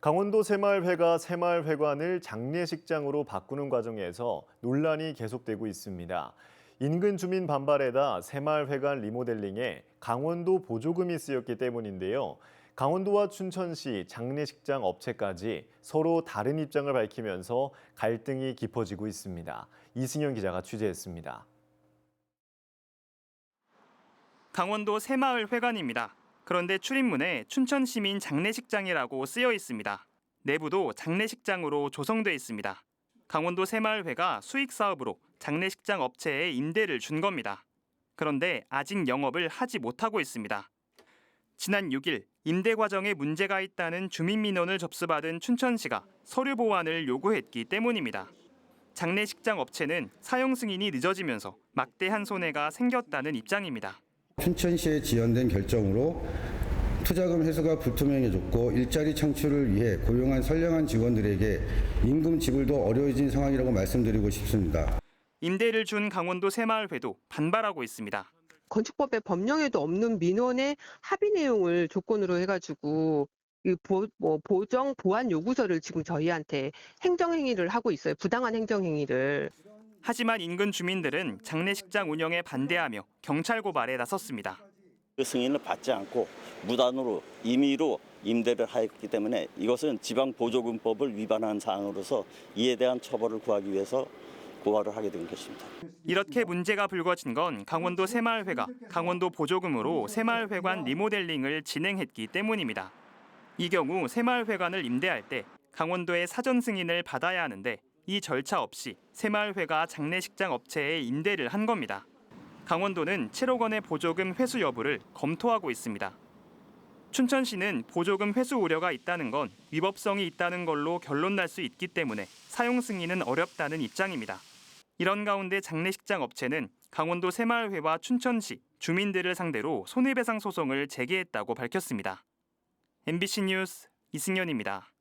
강원도 새마을회가 새마을회관을 장례식장으로 바꾸는 과정에서 논란이 계속되고 있습니다. 인근 주민 반발에다 새마을회관 리모델링에 강원도 보조금이 쓰였기 때문인데요. 강원도와 춘천시 장례식장 업체까지 서로 다른 입장을 밝히면서 갈등이 깊어지고 있습니다. 이승현 기자가 취재했습니다. 강원도 새마을 회관입니다. 그런데 출입문에 춘천시민 장례식장이라고 쓰여 있습니다. 내부도 장례식장으로 조성돼 있습니다. 강원도 새마을회가 수익 사업으로 장례식장 업체에 임대를 준 겁니다. 그런데 아직 영업을 하지 못하고 있습니다. 지난 6일 임대 과정에 문제가 있다는 주민 민원을 접수받은 춘천시가 서류 보완을 요구했기 때문입니다. 장례식장 업체는 사용 승인이 늦어지면서 막대한 손해가 생겼다는 입장입니다. 춘천시에 지연된 결정으로 투자금 회수가 불투명해졌고 일자리 창출을 위해 고용한 선량한 직원들에게 임금 지불도 어려워진 상황이라고 말씀드리고 싶습니다. 임대를 준 강원도 새마을회도 반발하고 있습니다. 건축법에 법령에도 없는 민원의 합의 내용을 조건으로 해가지고 이 보, 뭐 보정 보완 요구서를 지금 저희한테 행정행위를 하고 있어요. 부당한 행정행위를. 하지만 인근 주민들은 장례식장 운영에 반대하며 경찰 고발에 나섰습니다. 그 승인을 받지 않고 무단으로 임의로 임대를 하였기 때문에 이것은 지방보조금법을 위반한 사항으로서 이에 대한 처벌을 구하기 위해서 고발을 하게 된 것입니다. 이렇게 문제가 불거진 건 강원도 새마을회가 강원도 보조금으로 새마을회관 리모델링을 진행했기 때문입니다. 이 경우 새마을회관을 임대할 때 강원도의 사전 승인을 받아야 하는데 이 절차 없이 새마을회가 장례식장 업체에 임대를 한 겁니다. 강원도는 7억 원의 보조금 회수 여부를 검토하고 있습니다. 춘천시는 보조금 회수 우려가 있다는 건 위법성이 있다는 걸로 결론 날 수 있기 때문에 사용 승인은 어렵다는 입장입니다. 이런 가운데 장례식장 업체는 강원도 새마을회와 춘천시 주민들을 상대로 손해배상 소송을 제기했다고 밝혔습니다. MBC 뉴스 이승현입니다.